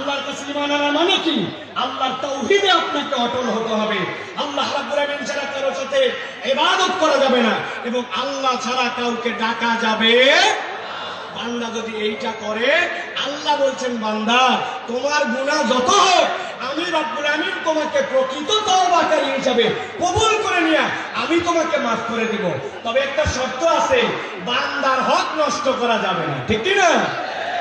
আল্লাহর কাছে ঈমান আনার মানে কি? আল্লাহর তাওহীদে আপনাকে অটল হতে হবে। আল্লাহ রাব্বুল আমিন ছাড়া কারোর সাথে ইবাদত করা যাবে না। এবং আল্লাহ ছাড়া কাউকে ডাকা যাবে বান্দা যদি এইটা করে, আল্লাহ বলছেন, বান্দা, তোমার গুনাহ যত হোক, আমি রব্বুল আমিন তোমাকে প্রকৃত তওবাকারী হিসাবে কবুল করে নিয়া আমি তোমাকে মাফ করে দিব। তবে একটা শর্ত আছে, বান্দার হক নষ্ট করা যাবে না। ঠিক কি না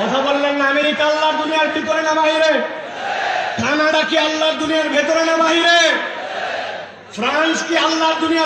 কথা বললেন না, আমেরিকা আল্লাহর দুনিয়ার ভিতরে না বাহিরে? কানাডা কি আল্লাহর দুনিয়ার ভেতরে না বাহিরে? ফ্রান্স কি আল্লাহর দুনিয়ার